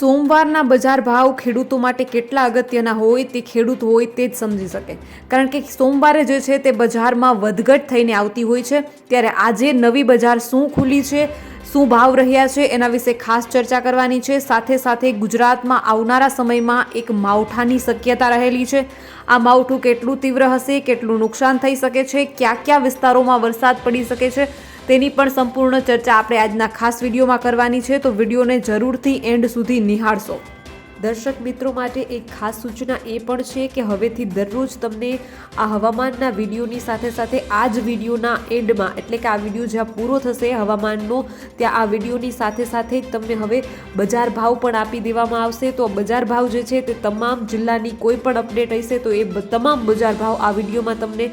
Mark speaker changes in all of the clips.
Speaker 1: સોમવારના બજાર ભાવ ખેડૂતો માટે કેટલા અગત્યના હોય તે ખેડૂત હોય તે જ સમજી શકે. કારણ કે સોમવારે જે છે તે બજારમાં વધઘટ થઈને આવતી હોય છે. ત્યારે આજે નવી બજાર શું ખુલી છે, શું ભાવ રહ્યા છે એના વિશે ખાસ ચર્ચા કરવાની છે. સાથે સાથે ગુજરાતમાં આવનારા સમયમાં એક માવઠાની શક્યતા રહેલી છે. આ માવઠું કેટલું તીવ્ર હશે, કેટલું નુકસાન થઈ શકે છે, કયા કયા વિસ્તારોમાં વરસાદ પડી શકે છે તેની પણ સંપૂર્ણ ચર્ચા આપણે આજના ખાસ વિડીયોમાં કરવાની છે, તો વિડીયોને જરૂરથી એન્ડ સુધી નિહાળશો. દર્શક મિત્રો માટે એક ખાસ સૂચના એ પણ છે કે હવેથી દરરોજ તમને આ હવામાનના વિડીયોની સાથે સાથે આ જ વિડીયોના એન્ડમાં, એટલે કે આ વીડિયો જ્યાં પૂરો થશે હવામાનનો, ત્યાં આ વિડીયોની સાથે સાથે જ તમને હવે બજાર ભાવ પણ આપી દેવામાં આવશે. તો બજાર ભાવ જે છે તે તમામ જિલ્લાની કોઈ પણ અપડેટ હશે, તો એ તમામ બજાર ભાવ આ વિડીયોમાં તમને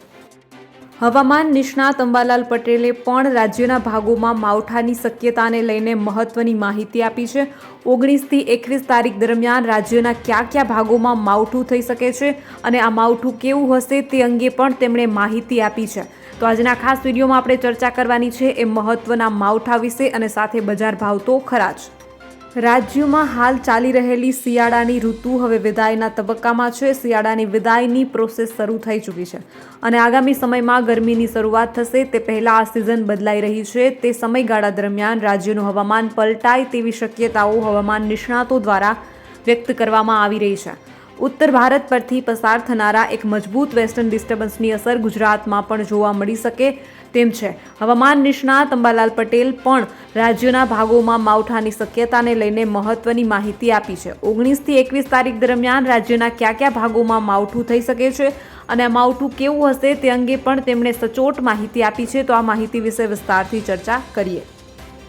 Speaker 1: હવામાન નિષ્ણાત અંબાલાલ પટેલે પણ રાજ્યના ભાગોમાં માવઠાની શક્યતાને લઈને મહત્વની માહિતી આપી છે. ઓગણીસથી એકવીસ તારીખ દરમિયાન રાજ્યના કયા કયા ભાગોમાં માવઠું થઈ શકે છે અને આ માવઠું કેવું હશે તે અંગે પણ તેમણે માહિતી આપી છે. તો આજના ખાસ વિડીયોમાં આપણે ચર્ચા કરવાની છે એ મહત્વના માવઠા વિશે અને સાથે બજાર ભાવ તો ખરા જ. રાજ્યમાં હાલ ચાલી રહેલી શિયાળાની ઋતુ હવે વિદાયના તબક્કામાં છે. શિયાળાની વિદાયની પ્રોસેસ શરૂ થઈ ચૂકી છે અને આગામી સમયમાં ગરમીની શરૂઆત થશે. તે પહેલાં આ સિઝન બદલાઈ રહી છે. તે સમયગાળા દરમિયાન રાજ્યનું હવામાન પલટાય તેવી શક્યતાઓ હવામાન નિષ્ણાતો દ્વારા વ્યક્ત કરવામાં આવી રહી છે. ઉત્તર ભારત પરથી પસાર થનારા એક મજબૂત વેસ્ટર્ન ડિસ્ટર્બન્સની અસર ગુજરાતમાં પણ જોવા મળી શકે તેમ છે. હવામાન નિષ્ણાત અંબાલાલ પટેલ પણ રાજ્યના ભાગોમાં માવઠાની શક્યતાને લઈને મહત્વની માહિતી આપી છે. ઓગણીસથી એકવીસ તારીખ દરમિયાન રાજ્યના કયા કયા ભાગોમાં માવઠું થઈ શકે છે અને આ માવઠું કેવું હશે તે અંગે પણ તેમણે સચોટ માહિતી આપી છે. તો આ માહિતી વિશે વિસ્તારથી ચર્ચા કરીએ.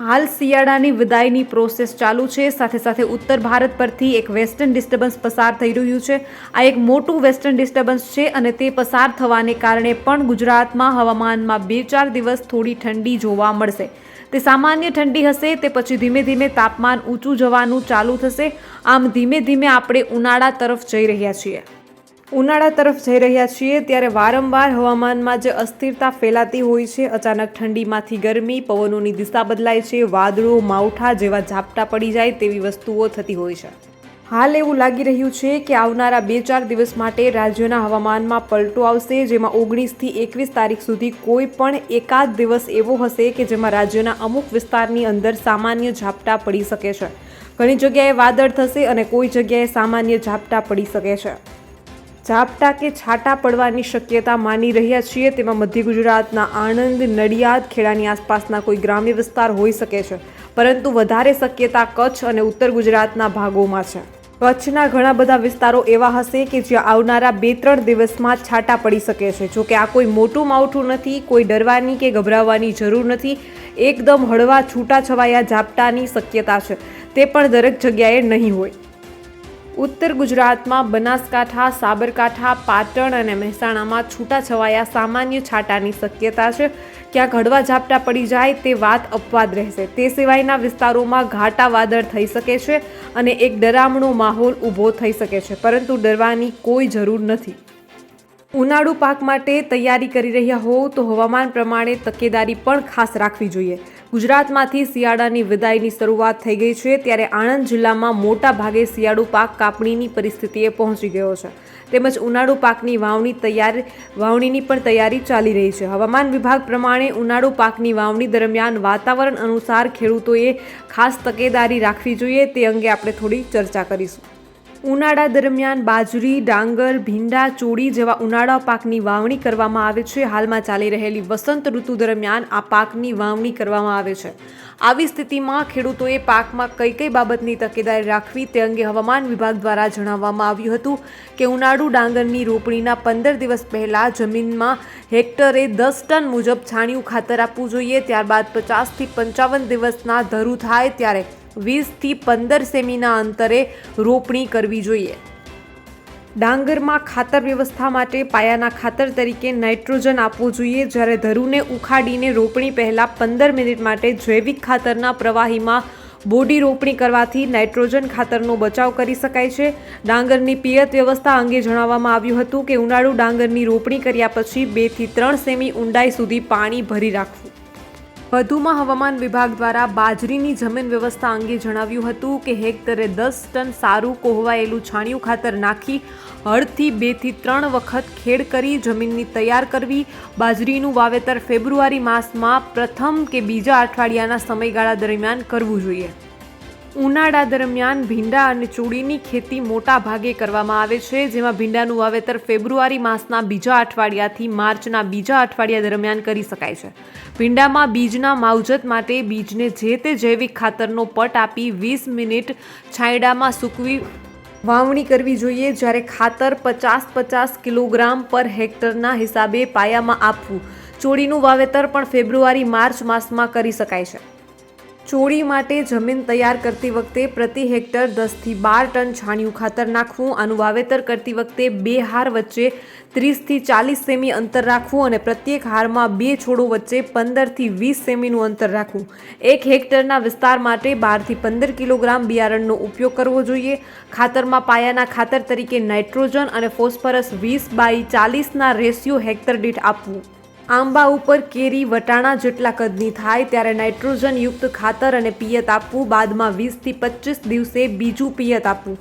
Speaker 1: હાલ શિયાળાની વિદાયની પ્રોસેસ ચાલુ છે. સાથે સાથે ઉત્તર ભારત પરથી એક વેસ્ટર્ન ડિસ્ટર્બન્સ પસાર થઈ રહ્યું છે. આ એક મોટું વેસ્ટર્ન ડિસ્ટર્બન્સ છે અને તે પસાર થવાને કારણે પણ ગુજરાતમાં હવામાનમાં બે ચાર દિવસ થોડી ઠંડી જોવા મળશે. તે સામાન્ય ઠંડી હશે, તે પછી ધીમે ધીમે તાપમાન ઊંચું જવાનું ચાલુ થશે. આમ ધીમે ધીમે આપણે ઉનાળા તરફ જઈ રહ્યા છીએ. ઉનાળા તરફ જઈ રહ્યા છીએ, ત્યારે વારંવાર હવામાનમાં જે અસ્થિરતા ફેલાતી હોય છે. અચાનક ઠંડીમાંથી ગરમી, પવનોની દિશા બદલાય છે. વાદળો, માવઠા જેવા ઝાપટા પડી જાય તેવી વસ્તુઓ થતી હોય છે. હાલ એવું લાગી રહ્યું છે કે આવનારા બે ચાર દિવસ માટે રાજ્યના હવામાનમાં પલટો આવશે, જેમાં ઓગણીસથી એકવીસ તારીખ સુધી કોઈ પણ એકાદ દિવસ એવો હશે કે જેમાં રાજ્યના અમુક વિસ્તારની અંદર સામાન્ય ઝાપટા પડી શકે છે. ઘણી જગ્યાએ વાદળ થશે અને કોઈ જગ્યાએ સામાન્ય ઝાપટા પડી શકે છે. ઝાપટા કે છાંટા પડવાની શક્યતા માની રહ્યા છીએ, તેમાં મધ્ય ગુજરાતના આણંદ, નડિયાદ, ખેડાની આસપાસના કોઈ ગ્રામ્ય વિસ્તાર હોઈ શકે છે, પરંતુ વધારે શક્યતા કચ્છ અને ઉત્તર ગુજરાતના ભાગોમાં છે. કચ્છના ઘણા બધા વિસ્તારો એવા હશે કે જ્યાં આવનારા બે ત્રણ દિવસમાં છાંટા પડી શકે છે. જો કે આ કોઈ મોટું માવઠું નથી, કોઈ ડરવાની કે ગભરાવાની જરૂર નથી, એકદમ હળવા છૂટાછવાયા ઝાપટાની શક્યતા છે. તે પણ દરેક જગ્યાએ નહીં હોય. ઉત્તર ગુજરાતમાં બનાસકાંઠા, સાબરકાંઠા, પાટણ અને મહેસાણામાં છૂટાછવાયા સામાન્ય છાંટાની શક્યતા છે. ક્યાંક હળવા ઝાપટા પડી જાય તે વાત અપવાદ રહેશે. તે સિવાયના વિસ્તારોમાં ઘાટા વાદળ થઈ શકે છે અને એક ડરામણો માહોલ ઊભો થઈ શકે છે. પરંતુ ડરવાની કોઈ જરૂર નથી. ઉનાળુ પાક માટે તૈયારી કરી રહ્યા હોવ તો હવામાન પ્રમાણે તકેદારી પણ ખાસ રાખવી જોઈએ. ગુજરાતમાંથી શિયાળાની વિદાયની શરૂઆત થઈ ગઈ છે ત્યારે આણંદ જિલ્લામાં મોટા ભાગે શિયાળુ પાક કાપણીની પરિસ્થિતિએ પહોંચી ગયો છે. તેમજ ઉનાળુ પાકની વાવણી તૈયાર, વાવણીની પણ તૈયારી ચાલી રહી છે. હવામાન વિભાગ પ્રમાણે ઉનાળુ પાકની વાવણી દરમિયાન વાતાવરણ અનુસાર ખેડૂતોએ ખાસ તકેદારી રાખવી જોઈએ. તે અંગે આપણે થોડી ચર્ચા કરીશું. ઉનાળા દરમિયાન બાજરી, ડાંગર, ભીંડા, ચોળી જેવા ઉનાળા પાકની વાવણી કરવામાં આવે છે. હાલમાં ચાલી રહેલી વસંત ઋતુ દરમિયાન આ પાકની વાવણી કરવામાં આવે છે. આવી સ્થિતિમાં ખેડૂતોએ પાકમાં કઈ કઈ બાબતની તકેદારી રાખવી તે અંગે હવામાન વિભાગ દ્વારા જણાવવામાં આવ્યું હતું કે ઉનાળુ ડાંગરની રોપણીના પંદર દિવસ પહેલાં જમીનમાં હેક્ટરે દસ ટન મુજબ છાણિયું ખાતર આપવું જોઈએ. ત્યારબાદ પચાસથી પંચાવન દિવસના ધરું થાય ત્યારે વીસથી પંદર સેમીના અંતરે રોપણી કરવી જોઈએ. ડાંગરમાં ખાતર વ્યવસ્થા માટે પાયાના ખાતર તરીકે નાઇટ્રોજન આપવું જોઈએ. જ્યારે ધરુને ઉખાડીને રોપણી પહેલાં પંદર મિનિટ માટે જૈવિક ખાતરના પ્રવાહીમાં બોડી રોપણી કરવાથી નાઇટ્રોજન ખાતરનો બચાવ કરી શકાય છે. ડાંગરની પિયત વ્યવસ્થા અંગે જણાવવામાં આવ્યું હતું કે ઉનાળુ ડાંગરની રોપણી કર્યા પછી બેથી ત્રણ સેમી ઊંડાઈ સુધી પાણી ભરી રાખવું. વધુમાં હવામાન વિભાગ દ્વારા બાજરીની જમીન વ્યવસ્થા અંગે જણાવ્યું હતું કે હેક્ટરે દસ ટન સારું કોહવાયેલું છાણિયું ખાતર નાખી હળથી બેથી ત્રણ વખત ખેડ કરી જમીનની તૈયાર કરવી. બાજરીનું વાવેતર ફેબ્રુઆરી માસમાં પ્રથમ કે બીજા અઠવાડિયાના સમયગાળા દરમિયાન કરવું જોઈએ. ઉનાળા દરમિયાન ભીંડા અને ચૂડીની ખેતી મોટા ભાગે કરવામાં આવે છે, જેમાં ભીંડાનું વાવેતર ફેબ્રુઆરી માસના બીજા અઠવાડિયાથી માર્ચના બીજા અઠવાડિયા દરમિયાન કરી શકાય છે. ભીંડામાં બીજના માવજત માટે બીજને જે તે જૈવિક ખાતરનો પટ આપી વીસ મિનિટ છાંયડામાં સૂકવી વાવણી કરવી જોઈએ. જ્યારે ખાતર પચાસ પચાસ કિલોગ્રામ પર હેક્ટરના હિસાબે પાયામાં આપવું. ચોળીનું વાવેતર પણ ફેબ્રુઆરી માર્ચ માસમાં કરી શકાય છે. ચોળી માટે જમીન તૈયાર કરતી વખતે પ્રતિ હેક્ટર દસથી બાર ટન છાણિયું ખાતર નાખવું, આનું વાવેતર કરતી વખતે બે હાર વચ્ચે ત્રીસથી ચાલીસ સેમી અંતર રાખવું અને પ્રત્યેક હારમાં બે છોડો વચ્ચે પંદરથી વીસ સેમીનું અંતર રાખવું. એક હેક્ટરના વિસ્તાર માટે બારથી પંદર કિલોગ્રામ બિયારણનો ઉપયોગ કરવો જોઈએ. ખાતરમાં પાયાના ખાતર તરીકે નાઇટ્રોજન અને ફોસ્ફરસ વીસ બાય ચાલીસના રેશિયો હેક્ટર દીઠ આપવું. આંબા ઉપર કેરી, વટાણા જેટલા કદની થાય ત્યારે નાઇટ્રોજન યુક્ત ખાતર અને પિયત આપવું, બાદમાં વીસથી પચીસ દિવસે બીજું પિયત આપવું.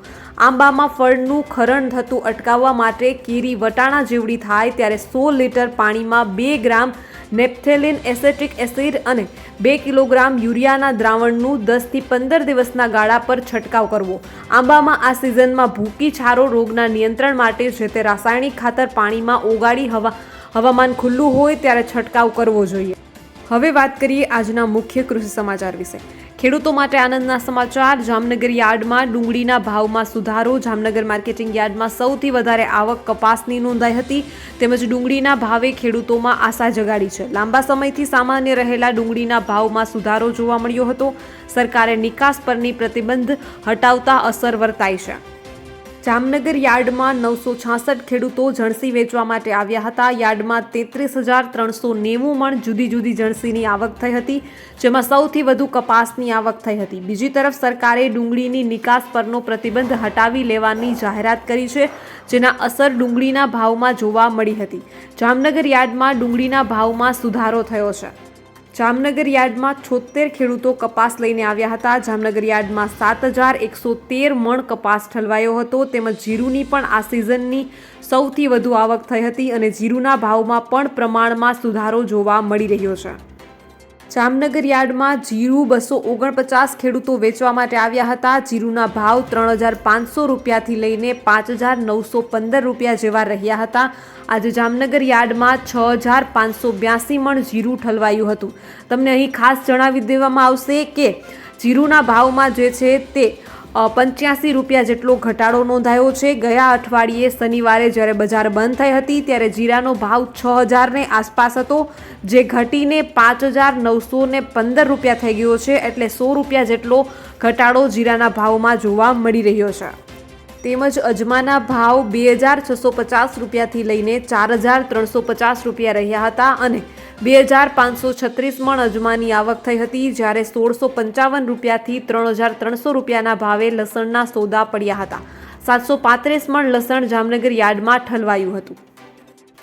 Speaker 1: આંબામાં ફળનું ખરણ થતું અટકાવવા માટે કેરી, વટાણા જેવડી થાય ત્યારે સો લીટર પાણીમાં બે ગ્રામ નેપ્થેલિન એસેટિક એસિડ અને બે કિલોગ્રામ યુરિયાના દ્રાવણનું દસથી પંદર દિવસના ગાળા પર છંટકાવ કરવો. આંબામાં આ સિઝનમાં ભૂકી છારો રોગના નિયંત્રણ માટે જે તે રાસાયણિક ખાતર પાણીમાં ઓગાળી હવા હવામાન ખુલ્લું હોય ત્યારે છંટકાવ કરવો જોઈએ. હવે વાત કરીએ આજના મુખ્ય કૃષિ સમાચાર વિશે. ખેડૂતો માટે આનંદના સમાચાર, જામનગર યાર્ડમાં ડુંગળીના ભાવમાં સુધારો, જામનગર માર્કેટિંગ યાર્ડમાં સૌથી વધારે આવક કપાસની નોંધાઈ હતી. તેમજ ડુંગળીના ભાવે ખેડૂતોમાં આશા જગાડી છે. લાંબા સમયથી સામાન્ય રહેલા ડુંગળીના ભાવમાં સુધારો જોવા મળ્યો હતો. સરકારે નિકાસ પરની પ્રતિબંધ હટાવતા અસર વર્તાઈ છે. જામનગર યાર્ડમાં નવસો છાસઠ ખેડૂતો જણસી વેચવા માટે આવ્યા હતા. યાર્ડમાં તેત્રીસ હજાર ત્રણસો નેવું મણ જુદી જુદી જણસીની આવક થઈ હતી, જેમાં સૌથી વધુ કપાસની આવક થઈ હતી. બીજી તરફ સરકારે ડુંગળીની નિકાસ પરનો પ્રતિબંધ હટાવી લેવાની જાહેરાત કરી છે, જેના અસર ડુંગળીના ભાવમાં જોવા મળી હતી. જામનગર યાર્ડમાં ડુંગળીના ભાવમાં સુધારો થયો છે. જામનગર યાર્ડમાં છોતેર ખેડૂતો કપાસ લઈને આવ્યા હતા. જામનગર યાર્ડમાં સાત હજાર એકસો તેર મણ કપાસ ઠલવાયો હતો. તેમજ જીરુની પણ આ સિઝનની સૌથી વધુ આવક થઈ હતી અને જીરુના ભાવમાં પણ પ્રમાણમાં સુધારો જોવા મળી રહ્યો છે. જામનગર યાર્ડમાં જીરું બસો ઓગણપચાસ ખેડૂતો વેચવા માટે આવ્યા હતા. જીરુના ભાવ ત્રણ હજાર પાંચસો રૂપિયાથી લઈને પાંચ હજાર નવસો પંદર રૂપિયા જેવા રહ્યા હતા. આજે જામનગર યાર્ડમાં છ હજાર પાંચસો બ્યાસી મણ જીરું ઠલવાયું હતું. તમને અહીં ખાસ જણાવી દેવામાં આવશે કે જીરુના ભાવમાં જે છે તે પંચ્યાસી રૂપિયા જેટલો ઘટાડો નોંધાયો છે. ગયા અઠવાડિયે શનિવારે જ્યારે બજાર બંધ થઈ હતી, ત્યારે જીરાનો ભાવ છ હજારને આસપાસ હતો, જે ઘટીને પાંચ હજાર નવસો પંદર રૂપિયા થઈ ગયો છે, એટલે સો રૂપિયા જેટલો ઘટાડો જીરાના ભાવમાં જોવા મળી રહ્યો છે. તેમજ અજમાના ભાવ બે હજાર છસો પચાસ રૂપિયાથી લઈને ચાર હજાર ત્રણસો પચાસ રૂપિયા રહ્યા હતા અને બે હજાર પાંચસો છત્રીસ મણ અજમાની આવક થઈ હતી, જ્યારે સોળસો પંચાવન રૂપિયાથી ત્રણ હજાર ત્રણસો રૂપિયાના ભાવે લસણના સોદા પડ્યા હતા. સાતસો પાંત્રીસ મણ લસણ જામનગર યાર્ડમાં ઠલવાયું હતું.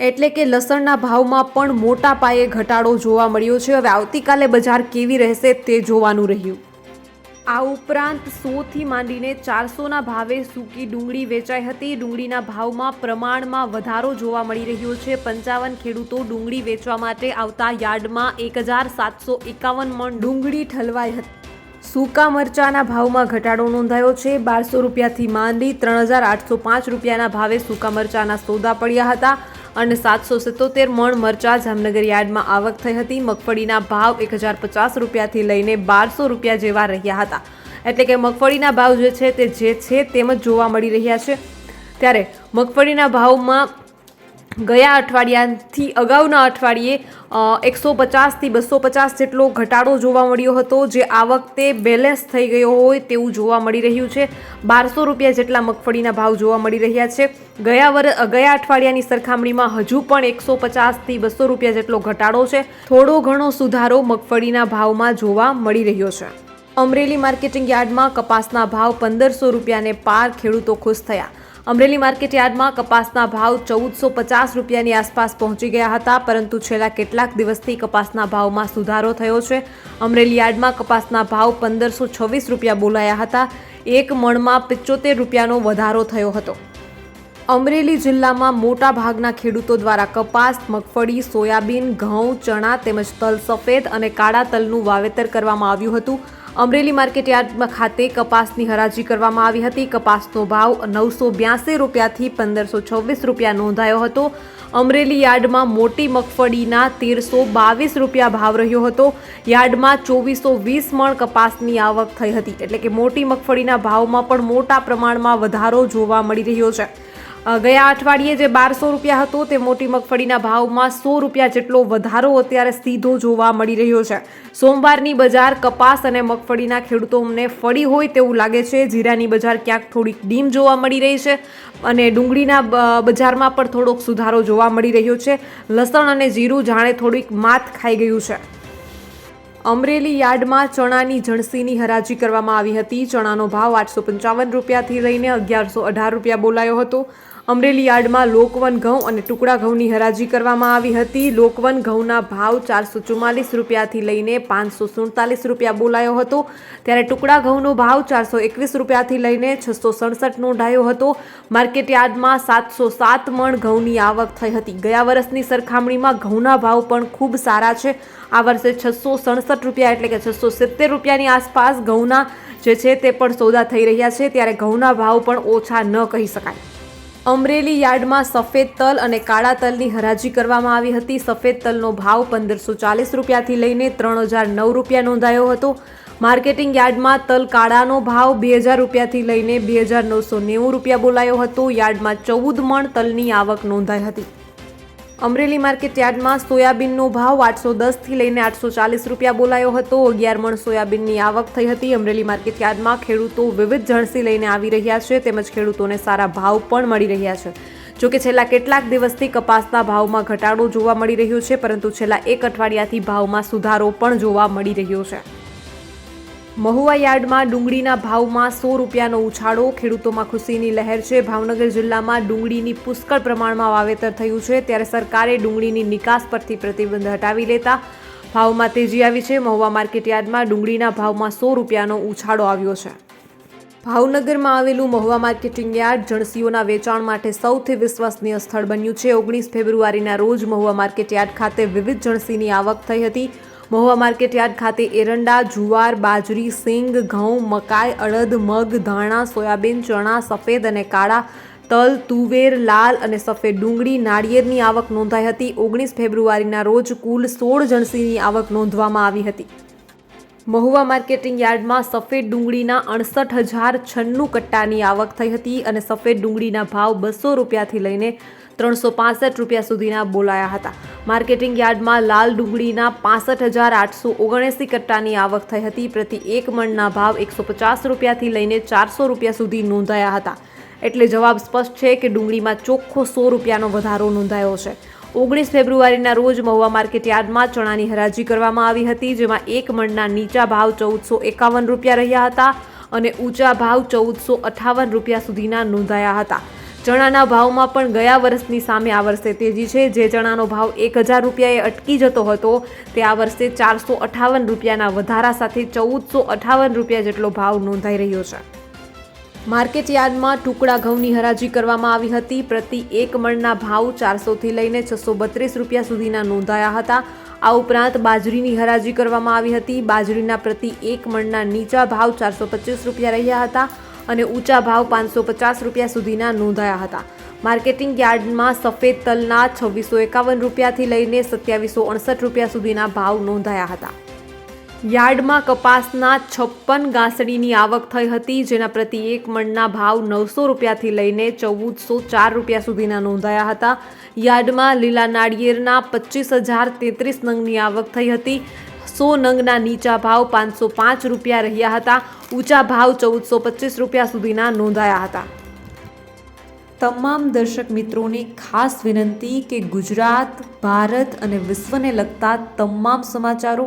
Speaker 1: એટલે કે લસણના ભાવમાં પણ મોટા પાયે ઘટાડો જોવા મળ્યો છે. હવે આવતીકાલે બજાર કેવી રહેશે તે જોવાનું રહ્યું. આ ઉપરાંત સોથી માંડીને ચારસોના ભાવે સૂકી ડુંગળી વેચાઈ હતી. ડુંગળીના ભાવમાં પ્રમાણમાં વધારો જોવા મળી રહ્યો છે. પંચાવન ખેડૂતો ડુંગળી વેચવા માટે આવતા યાર્ડમાં એક હજાર સાતસો એકાવન મણ ડુંગળી ઠલવાઈ હતી. સૂકા મરચાના ભાવમાં ઘટાડો નોંધાયો છે. બારસો રૂપિયાથી માંડી ત્રણ હજાર આઠસો પાંચ રૂપિયાના ભાવે સૂકા મરચાના સોદા પડ્યા હતા. અને સાતસો સિત્તોતેર મણ મરચા જામનગર યાર્ડમાં આવક થઈ હતી. મગફળીના ભાવ એક હજાર પચાસ રૂપિયાથી લઈને બારસો રૂપિયા જેવા રહ્યા હતા. એટલે કે મગફળીના ભાવ જે છે તે જે છે તેમ જ જોવા મળી રહ્યા છે. ત્યારે મગફળીના ભાવમાં ગયા અઠવાડિયાથી અગાઉના અઠવાડિયે એકસો પચાસથી બસો પચાસ જેટલો ઘટાડો જોવા મળ્યો હતો. જે આ વખતે બેલેન્સ થઈ ગયો હોય તેવું જોવા મળી રહ્યું છે. બારસો રૂપિયા જેટલા મગફળીના ભાવ જોવા મળી રહ્યા છે. ગયા વર, ગયા અઠવાડિયાની સરખામણીમાં હજુ પણ એકસો પચાસથી બસો રૂપિયા જેટલો ઘટાડો છે. થોડો ઘણો સુધારો મગફળીના ભાવમાં જોવા મળી રહ્યો છે. અમરેલી માર્કેટિંગ યાર્ડમાં કપાસના ભાવ પંદરસો રૂપિયાને પાર ખેડૂતો ખુશ થયા. અમરેલી માર્કેટ યાર્ડમાં કપાસના ભાવ ચૌદસો પચાસ રૂપિયાની આસપાસ પહોંચી ગયા હતા, પરંતુ છેલ્લા કેટલાક દિવસથી કપાસના ભાવમાં સુધારો થયો છે. અમરેલી યાર્ડમાં કપાસના ભાવ પંદરસો છવ્વીસ રૂપિયા બોલાયા હતા. એક મણમાં પિચોતેર રૂપિયાનો વધારો થયો હતો. અમરેલી જિલ્લામાં મોટા ભાગના ખેડૂતો દ્વારા કપાસ, મગફળી, સોયાબીન, ઘઉં, ચણા તેમજ તલ સફેદ અને કાળા તલનું વાવેતર કરવામાં આવ્યું હતું. અમરેલી માર્કેટ યાર્ડ ખાતે કપાસની હરાજી કરવામાં આવી હતી. કપાસનો ભાવ નવસો બ્યાસી રૂપિયાથી પંદરસો છવ્વીસ રૂપિયા નોંધાયો હતો. અમરેલી યાર્ડમાં મોટી મગફળીના તેરસો બાવીસ રૂપિયા ભાવ રહ્યો હતો. યાર્ડમાં ચોવીસો વીસ મણ કપાસની આવક થઈ હતી. એટલે કે મોટી મગફળીના ભાવમાં પણ મોટા પ્રમાણમાં વધારો જોવા મળી રહ્યો છે. ગયા અઠવાડિયે જે બારસો રૂપિયા હતો તે મોટી મગફળીના ભાવમાં સો રૂપિયા જેટલો વધારો અત્યારે સીધો જોવા મળી રહ્યો છે. સોમવારની બજાર કપાસ અને મગફળીના ખેડૂતોને ફળી હોય તેવું લાગે છે. જીરાની બજાર ક્યાંક થોડીક ડીમ જોવા મળી રહી છે અને ડુંગળીના બજારમાં પણ થોડોક સુધારો જોવા મળી રહ્યો છે. લસણ અને જીરું જાણે થોડીક માત ખાઈ ગયું છે. અમરેલી યાર્ડમાં ચણાની જણસીની હરાજી કરવામાં આવી હતી. ચણાનો ભાવ આઠસો પંચાવન રૂપિયાથી લઈને અગિયારસો અઢાર રૂપિયા બોલાયો હતો. અમરેલી યાર્ડમાં લોકવન ઘઉં અને ટુકડા ઘઉંની હરાજી કરવામાં આવી હતી. લોકવન ઘઉંના ભાવ ચારસો ચુમ્માલીસ રૂપિયાથી લઈને પાંચસો સુડતાલીસ રૂપિયા બોલાયો હતો. ત્યારે ટુકડા ઘઉંનો ભાવ ચારસો એકવીસ રૂપિયાથી લઈને છસો સડસઠ નોંધાયો હતો. માર્કેટ યાર્ડમાં સાતસો સાત મણ ઘઉંની આવક થઈ હતી. ગયા વર્ષની સરખામણીમાં ઘઉંના ભાવ પણ ખૂબ સારા છે. આ વર્ષે છસો સડસઠ રૂપિયા એટલે કે છસો સિત્તેર રૂપિયાની આસપાસ ઘઉંના જે છે તે પણ સોદા થઈ રહ્યા છે. ત્યારે ઘઉંના ભાવ પણ ઓછા ન કહી શકાય. અમરેલી યાર્ડમાં સફેદ તલ અને કાળા તલની હરાજી કરવામાં આવી હતી. સફેદ તલનો ભાવ પંદરસો ચાલીસ રૂપિયાથી લઈને ત્રણ હજાર નવ રૂપિયા નોંધાયો હતો. માર્કેટિંગ યાર્ડમાં તલ કાળાનો ભાવ બે હજાર રૂપિયાથી લઈને બે હજાર નવસો નેવું રૂપિયા બોલાયો હતો. યાર્ડમાં ચૌદ મણ તલની આવક નોંધાઈ હતી. અમરેલી માર્કેટ યાર્ડમાં સોયાબીનનો ભાવ આઠસો દસથી લઈને આઠસો ચાલીસ રૂપિયા બોલાયો હતો. અગિયાર મણ સોયાબીનની આવક થઈ હતી. અમરેલી માર્કેટ યાર્ડમાં ખેડૂતો વિવિધ જણસી લઈને આવી રહ્યા છે તેમજ ખેડૂતોને સારા ભાવ પણ મળી રહ્યા છે. જોકે છેલ્લા કેટલાક દિવસથી કપાસના ભાવમાં ઘટાડો જોવા મળી રહ્યો છે, પરંતુ છેલ્લા એક અઠવાડિયાથી ભાવમાં સુધારો પણ જોવા મળી રહ્યો છે. મહુવા યાર્ડમાં ડુંગળીના ભાવમાં સો રૂપિયાનો ઉછાળો, ખેડૂતોમાં ખુશીની લહેર છે. ભાવનગર જિલ્લામાં ડુંગળીની પુષ્કળ પ્રમાણમાં વાવેતર થયું છે. ત્યારે સરકારે ડુંગળીની નિકાસ પરથી પ્રતિબંધ હટાવી લેતા ભાવમાં તેજી આવી છે. મહુવા માર્કેટ યાર્ડમાં ડુંગળીના ભાવમાં સો રૂપિયાનો ઉછાળો આવ્યો છે. ભાવનગરમાં આવેલું મહુવા માર્કેટિંગ યાર્ડ જણસીઓના વેચાણ માટે સૌથી વિશ્વસનીય સ્થળ બન્યું છે. ઓગણીસ ફેબ્રુઆરીના રોજ મહુવા માર્કેટ યાર્ડ ખાતે વિવિધ જણસીની આવક થઈ હતી. મહુવા માર્કેટ યાર્ડ ખાતે એરંડા, જુવાર, બાજરી, સિંગ, ઘઉં, મકાઈ, અડદ, મગ, ધાણા, સોયાબીન, ચણા, સફેદ અને કાળા તલ, તુવેર, લાલ અને સફેદ ડુંગળી નાળિયેરની આવક નોંધાઈ હતી. ઓગણીસ ફેબ્રુઆરીના રોજ કુલ સોળ જણસીની આવક નોંધવામાં આવી હતી. મહુવા માર્કેટિંગ યાર્ડમાં સફેદ ડુંગળીના અડસઠ હજાર છન્નું કટ્ટાની આવક થઈ હતી અને સફેદ ડુંગળીના ભાવ બસો રૂપિયાથી લઈને ત્રણસો રૂપિયા સુધીના બોલાયા હતા. માર્કેટિંગ યાર્ડમાં લાલ ડુંગળીના પાસઠ હજાર આઠસો ઓગણએંસી કટ્ટાની આવક થઈ હતી. પ્રતિ એક મણના ભાવ એકસો પચાસ રૂપિયાથી લઈને ચારસો રૂપિયા સુધી નોંધાયા હતા. એટલે જવાબ સ્પષ્ટ છે કે ડુંગળીમાં ચોખ્ખો સો રૂપિયાનો વધારો નોંધાયો છે. ઓગણીસ ફેબ્રુઆરીના રોજ મહુવા માર્કેટ યાર્ડમાં ચણાની હરાજી કરવામાં આવી હતી, જેમાં એક મણના નીચા ભાવ ચૌદસો એકાવન રૂપિયા રહ્યા હતા અને ઊંચા ભાવ ચૌદસો અઠાવન રૂપિયા સુધીના નોંધાયા હતા. ચણાના ભાવમાં પણ ગયા વર્ષની સામે આ વર્ષે તેજી છે. જે ચણાનો ભાવ એક હજાર રૂપિયાએ અટકી જતો હતો, તે આ વર્ષે ચારસો અઠાવન રૂપિયાના વધારા સાથે ચૌદસો અઠાવન રૂપિયા જેટલો ભાવ નોંધાઈ રહ્યો છે. માર્કેટ યાર્ડમાં ટુકડા ઘઉંની હરાજી કરવામાં આવી હતી. પ્રતિ એક મણના ભાવ ચારસોથી લઈને છસો બત્રીસ રૂપિયા સુધીના નોંધાયા હતા. આ ઉપરાંત બાજરીની હરાજી કરવામાં આવી હતી. બાજરીના પ્રતિ એક મણના નીચા ભાવ ચારસો પચીસ રૂપિયા રહ્યા હતા. અને ઊંચા ભાવ પાંચસો પચાસ રૂપિયા સુધીના નોંધાયા હતા. માર્કેટિંગ યાર્ડમાં સફેદ તલના છવ્વીસો એકાવન રૂપિયાથી લઈને સત્યાવીસો અડસઠ રૂપિયા સુધીના ભાવ નોંધાયા હતા. યાર્ડમાં કપાસના છપ્પન ગાંસડીની આવક થઈ હતી, જેના પ્રતિ એક મણના ભાવ નવસો રૂપિયાથી લઈને ચૌદસો ચાર રૂપિયા સુધીના નોંધાયા હતા. યાર્ડમાં લીલા નાળિયેરના પચીસ હજાર તેત્રીસ નંગની આવક થઈ હતી. સો નંગના નીચા ભાવ પાંચસો પાંચ રૂપિયા રહ્યા હતા. ઊંચા ભાવ ચૌદસો પચીસ રૂપિયા સુધીના નોંધાયા હતા. તમામ દર્શક મિત્રોને ખાસ વિનંતી કે ગુજરાત, ભારત અને વિશ્વને લગતા તમામ સમાચારો